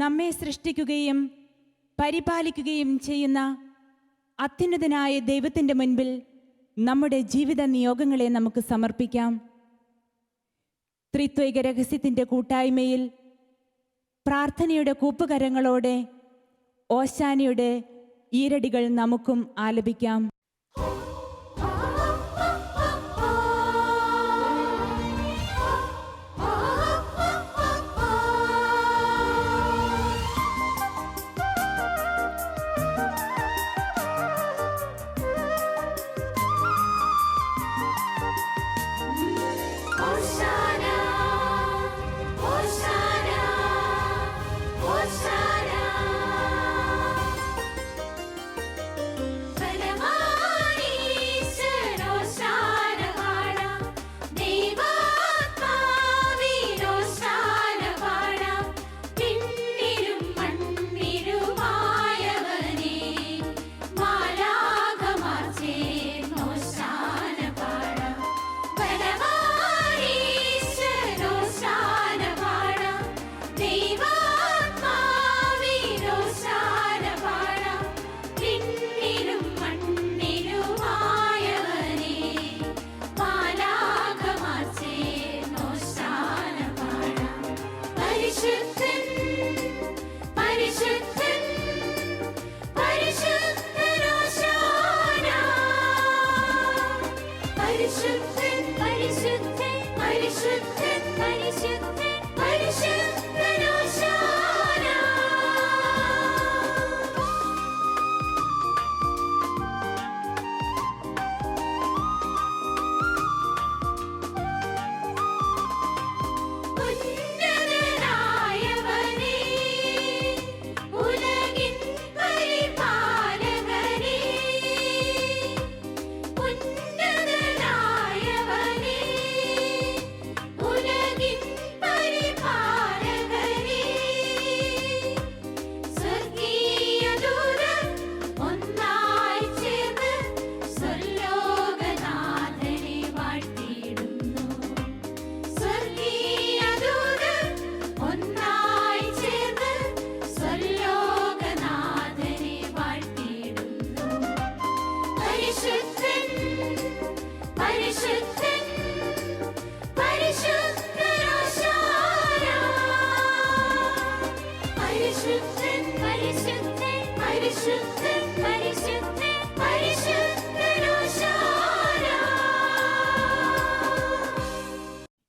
നമ്മെ സൃഷ്ടിക്കുകയും പരിപാലിക്കുകയും ചെയ്യുന്ന അത്യുന്നതനായ ദൈവത്തിന്റെ മുൻപിൽ നമ്മുടെ ജീവിത നിയോഗങ്ങളെ നമുക്ക് സമർപ്പിക്കാം. ത്രിത്വൈക രഹസ്യത്തിന്റെ കൂട്ടായ്മയിൽ പ്രാർത്ഥനയുടെ കൂപ്പുകരങ്ങളോടെ ഓശാനയുടെ ഈരടികൾ നമുക്കും ആലപിക്കാം.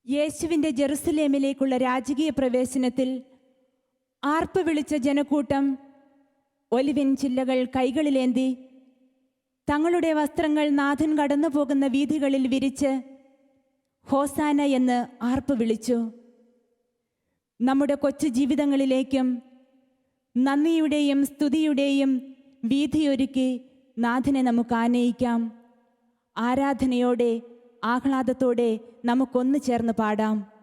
യേശുവിന്റെ ജെറുസലേമിലേക്കുള്ള രാജകീയ പ്രവേശനത്തിൽ ആർപ്പ് വിളിച്ച ജനക്കൂട്ടം ഒലിവിൻ ചില്ലകൾ കൈകളിലേന്തി തങ്ങളുടെ വസ്ത്രങ്ങൾ നാഥൻ കടന്നു പോകുന്ന വീഥികളിൽ വിരിച്ച് ഹോസാന എന്ന് ആർപ്പ് വിളിച്ചു. നമ്മുടെ കൊച്ചു ജീവിതങ്ങളിലേക്കും നന്ദിയുടെയും സ്തുതിയുടെയും വീഥിയൊരുക്കി നാഥനെ നമുക്ക് ആനയിക്കാം. ആരാധനയോടെ ആഹ്ലാദത്തോടെ നമുക്കൊന്നു ചേർന്ന് പാടാം.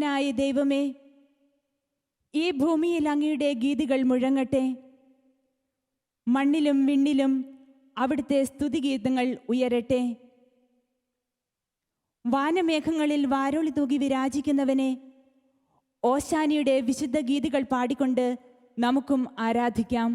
പരിശുദ്ധനായ ദൈവമേ ഈ ഭൂമിയിൽ അങ്ങയുടെ ഗീതികൾ മുഴങ്ങട്ടെ. മണ്ണിലും വിണ്ണിലും അവിടുത്തെ സ്തുതിഗീതങ്ങൾ ഉയരട്ടെ. വാനമേഘങ്ങളിൽ വാരോളി തൂകി വിരാജിക്കുന്നവനെ ഓശാനിയുടെ വിശുദ്ധ ഗീതികൾ പാടിക്കൊണ്ട് നമുക്കും ആരാധിക്കാം.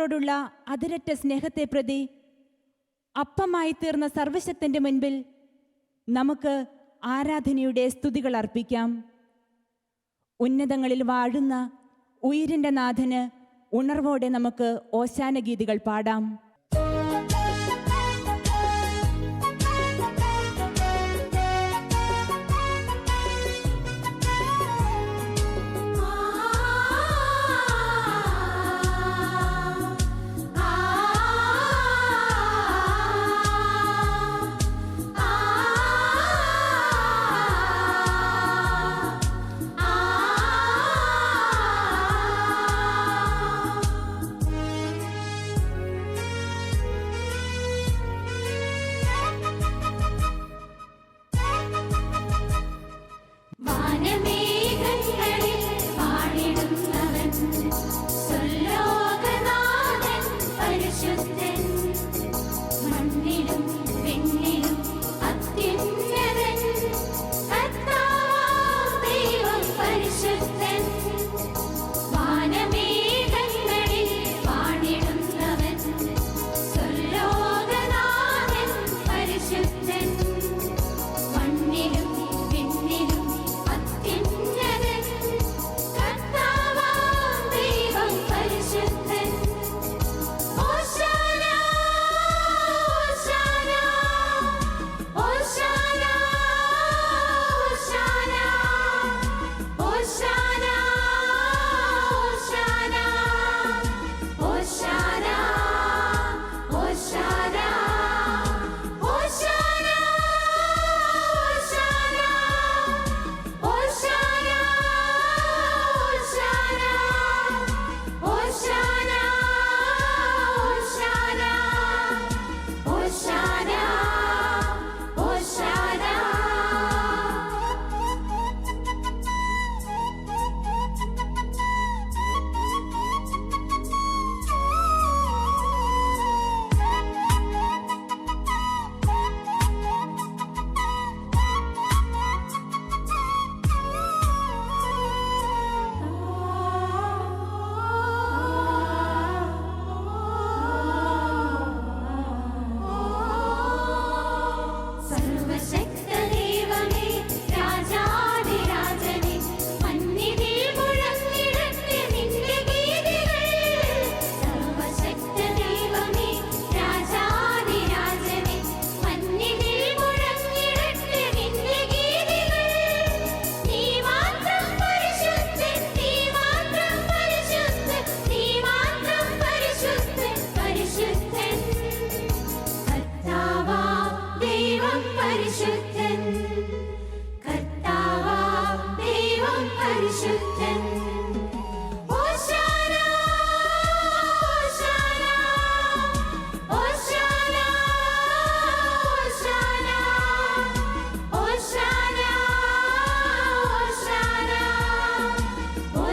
ഞങ്ങളോടുള്ള അതിരറ്റ സ്നേഹത്തെ പ്രതി അപ്പമായി തീർന്ന സർവശക്തന്റെ മുൻപിൽ നമുക്ക് ആരാധനയുടെ സ്തുതികൾ അർപ്പിക്കാം. ഉന്നതങ്ങളിൽ വാഴുന്ന ഉയിരിന്റെ നാഥന് ഉണർവോടെ നമുക്ക് ഓശാനഗീതികൾ പാടാം.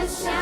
sunshine.